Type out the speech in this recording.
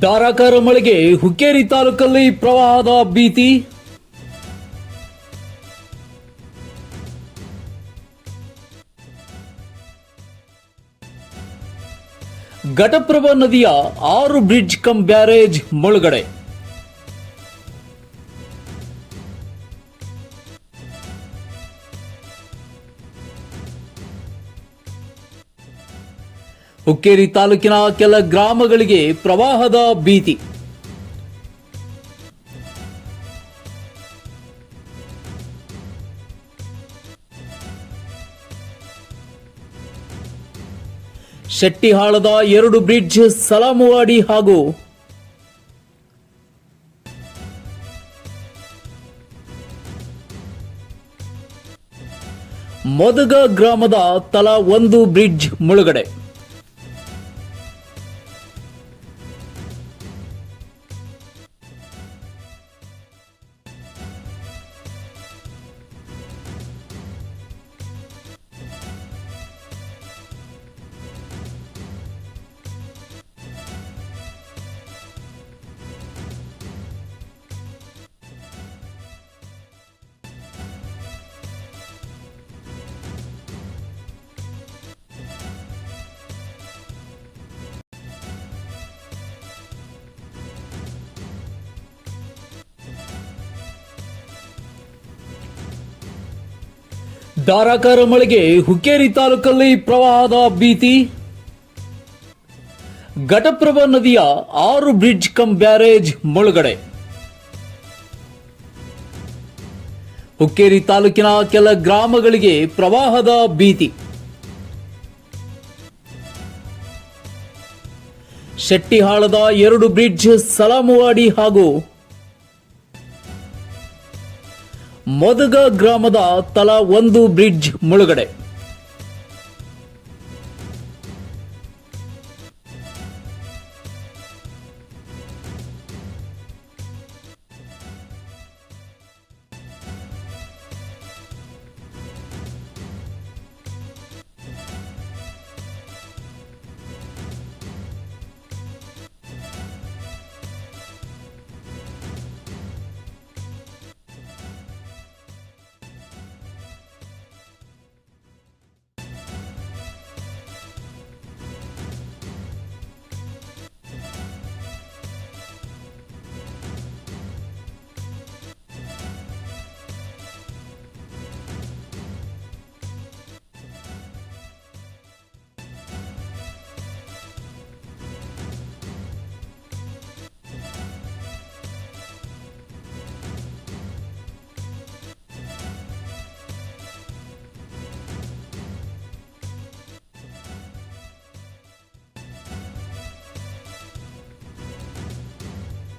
ಧಾರಾಕಾರ ಮಳೆಗೆ ಹುಕ್ಕೇರಿ ತಾಲೂಕಲ್ಲಿ ಪ್ರವಾಹದ ಭೀತಿ. ಘಟಪ್ರಭಾ ನದಿಯ ಆರು ಬ್ರಿಡ್ಜ್ ಕಮ್ ಬ್ಯಾರೇಜ್ ಮುಳುಗಡೆ. ಹುಕ್ಕೇರಿ ತಾಲೂಕಿನ ಕೆಲ ಗ್ರಾಮಗಳಿಗೆ ಪ್ರವಾಹದ ಭೀತಿ. ಶೆಟ್ಟಿಹಾಳದ ಎರಡು ಬ್ರಿಡ್ಜ್ ಸಲಾಮುವಾಡಿ ಹಾಗೂ ಮೊದಗ ಗ್ರಾಮದ ತಲಾ ಒಂದು ಬ್ರಿಡ್ಜ್ ಮುಳುಗಡೆ. ಧಾರಾಕಾರ ಮಳೆಗೆ ಹುಕ್ಕೇರಿ ತಾಲೂಕಲ್ಲಿ ಪ್ರವಾಹದ ಭೀತಿ. ಘಟಪ್ರಭಾ ನದಿಯ ಆರು ಬ್ರಿಡ್ಜ್ ಕಮ್ ಬ್ಯಾರೇಜ್ ಮುಳುಗಡೆ. ಹುಕ್ಕೇರಿ ತಾಲೂಕಿನ ಕೆಲ ಗ್ರಾಮಗಳಿಗೆ ಪ್ರವಾಹದ ಭೀತಿ. ಶೆಟ್ಟಿಹಾಳದ ಎರಡು ಬ್ರಿಡ್ಜ್ ಸಲಾಮುವಾಡಿ ಹಾಗೂ ಮೊದಗ ಗ್ರಾಮದ ತಲಾ ಒಂದು ಬ್ರಿಡ್ಜ್ ಮುಳುಗಡೆ.